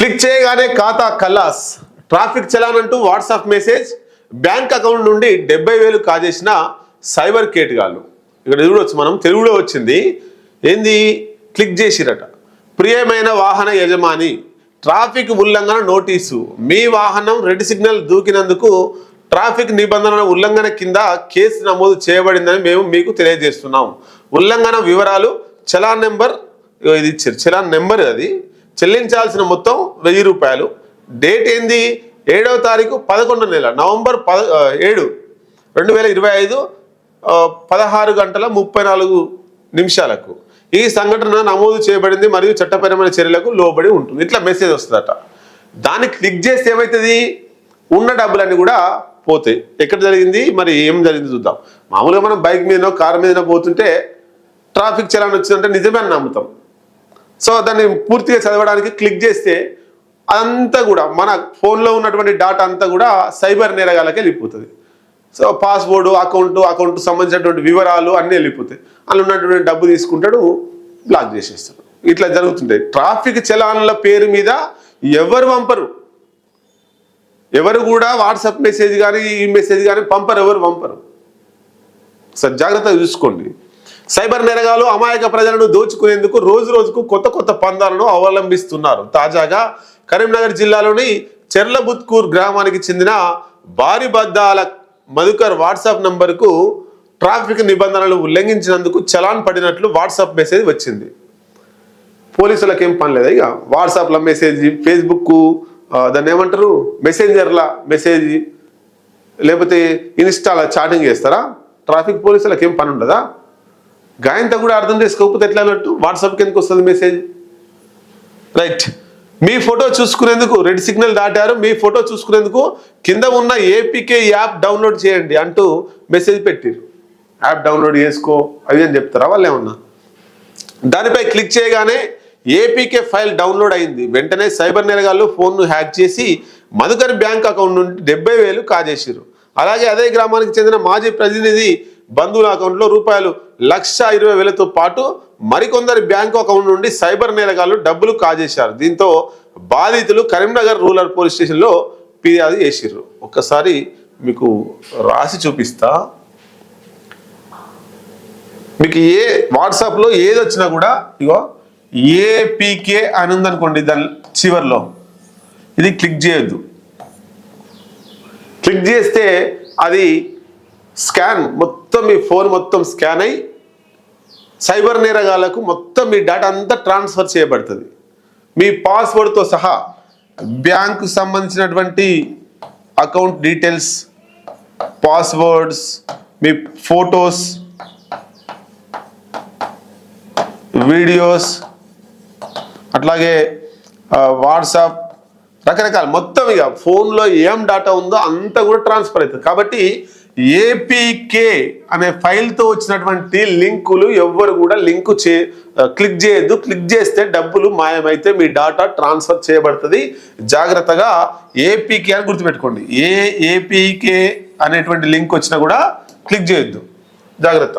Click చేయగానే ఖాతా కల్లాస్. Traffic challan అంటూ వాట్సాప్ మెసేజ్ బ్యాంక్ అకౌంట్ నుండి డెబ్బై వేలు కాజేసిన సైబర్ కేటుగాళ్ళు. ఇక్కడ చూడవచ్చు మనం తెలుగులో వచ్చింది. ఏంది? క్లిక్ చేసిరట. ప్రియమైన వాహన యజమాని ట్రాఫిక్ ఉల్లంఘన నోటీసు. మీ వాహనం రెడ్ సిగ్నల్ దూకినందుకు ట్రాఫిక్ నిబంధనల ఉల్లంఘన కింద కేసు నమోదు చేయబడిందని మేము మీకు తెలియజేస్తున్నాం. ఉల్లంఘన వివరాలు చలాన్ నెంబర్ ఇది ఇచ్చారు చలాన్ నెంబర్ అది. చెల్లించాల్సిన మొత్తం వెయ్యి రూపాయలు. డేట్ ఏంది? ఏడవ తారీఖు పదకొండు నెల నవంబర్ పద ఏడు రెండు వేల ఇరవై ఐదు పదహారు గంటల ముప్పై నాలుగు నిమిషాలకు. ఈ సంఘటన నమోదు చేయబడింది మరియు చట్టపరమైన చర్యలకు లోబడి ఉంటుంది. ఇట్లా మెసేజ్ వస్తుందట. దాన్ని క్లిక్ చేస్తే ఏమవుతుంది ఉన్న డబ్బులన్నీ కూడా పోతాయి. ఎక్కడ జరిగింది? మరి ఏం జరిగింది చూద్దాం. మామూలుగా మనం బైక్ మీదనో కార్ మీదనో పోతుంటే ట్రాఫిక్ చలాన్ వచ్చిందంటే నిజమే అని నమ్ముతాం. సో దాన్ని పూర్తిగా చదవడానికి క్లిక్ చేస్తే అదంతా కూడా మన ఫోన్లో ఉన్నటువంటి డాటా అంతా కూడా సైబర్ నేరగాలకి వెళ్ళిపోతుంది. సో పాస్వర్డ్ అకౌంట్ అకౌంట్ సంబంధించినటువంటి వివరాలు అన్నీ వెళ్ళిపోతాయి. అందులో ఉన్నటువంటి డబ్బు తీసుకుంటాడు బ్లాక్ చేసేస్తాడు. ఇట్లా జరుగుతుంటాయి ట్రాఫిక్ చలాన్ల పేరు మీద ఎవరు పంపరు. ఎవరు కూడా వాట్సాప్ మెసేజ్ కానీ ఈ మెసేజ్ కానీ పంపరు ఎవరు పంపరు. సార్ జాగ్రత్తగా చూసుకోండి. సైబర్ నేరగాలు అమాయక ప్రజలను దోచుకునేందుకు రోజు రోజుకు కొత్త కొత్త పందాలను అవలంబిస్తున్నారు. తాజాగా కరీంనగర్ జిల్లాలోని చెర్లబుత్కూర్ గ్రామానికి చెందిన బారిబద్దాల మధుకర్ వాట్సాప్ నంబర్కు ట్రాఫిక్ నిబంధనలు ఉల్లంఘించినందుకు చలాన్ పడినట్లు వాట్సాప్ మెసేజ్ వచ్చింది. పోలీసులకు ఏం పని లేదు ఇక? వాట్సాప్లో మెసేజ్ ఫేస్బుక్ దాన్ని ఏమంటారు? మెసెంజర్ల మెసేజ్ లేకపోతే ఇన్స్టాల చాటింగ్ చేస్తారా? ట్రాఫిక్ పోలీసులకు ఏం పని ఉండదా? గాయంతా కూడా అర్థం చేసుకోకపోతే ఎట్లా అన్నట్టు వాట్సాప్కి ఎందుకు వస్తుంది మెసేజ్? రైట్. మీ ఫోటో చూసుకునేందుకు రెడ్ సిగ్నల్ దాటారు. మీ ఫోటో చూసుకునేందుకు కింద ఉన్న ఏపీకే యాప్ డౌన్లోడ్ చేయండి అంటూ మెసేజ్ పెట్టారు యాప్ డౌన్లోడ్ చేసుకో అవి అని చెప్తారా వాళ్ళు ఏమన్నా? దానిపై క్లిక్ చేయగానే ఏపీకే ఫైల్ డౌన్లోడ్ అయింది. వెంటనే సైబర్ నేరగాళ్ళు ఫోన్ను హ్యాక్ చేసి మధుకర్ బ్యాంక్ అకౌంట్ నుండి డెబ్బై వేలు కాజేశారు అలాగే అదే గ్రామానికి చెందిన మాజీ ప్రతినిధి బంధువుల అకౌంట్లో రూపాయలు లక్ష ఇరవై వేలతో పాటు మరికొందరి బ్యాంకు అకౌంట్ నుండి సైబర్ నేరగాళ్ళు డబ్బులు కాజేశారు. దీంతో బాధితులు కరీంనగర్ రూరల్ పోలీస్ స్టేషన్లో ఫిర్యాదు చేసిర్రు. ఒక్కసారి మీకు రాసి చూపిస్తా. మీకు ఏ వాట్సాప్లో ఏది వచ్చినా కూడా ఇగో ఏపీకే అని ఉందనుకోండి దాని చివర్లో. ఇది క్లిక్ చేయొద్దు. క్లిక్ చేస్తే అది స్కాన్ మొత్తం మీ ఫోన్ మొత్తం స్కాన్ అయి సైబర్ నేరగాళ్ళకు మొత్తం మీ డేటా అంతా ట్రాన్స్ఫర్ చేయబడుతుంది. మీ పాస్వర్డ్తో సహా బ్యాంకు సంబంధించినటువంటి అకౌంట్ డీటెయిల్స్ పాస్వర్డ్స్ మీ ఫొటోస్ వీడియోస్ అట్లాగే వాట్సాప్ రకరకాల మొత్తం ఇక ఫోన్లో ఏం డేటా ఉందో అంతా కూడా ట్రాన్స్ఫర్ అవుతుంది. కాబట్టి ఏపీకే అనే ఫైల్తో వచ్చినటువంటి లింకులు ఎవ్వరు కూడా లింకు చే క్లిక్ చేయొద్దు. క్లిక్ చేస్తే డబ్బులు మాయమైతే మీ డాటా ట్రాన్స్ఫర్ చేయబడుతుంది. జాగ్రత్తగా ఏపీకే అని గుర్తుపెట్టుకోండి. ఏ ఏపీకే అనేటువంటి లింక్ వచ్చినా కూడా క్లిక్ చేయొద్దు. జాగ్రత్త.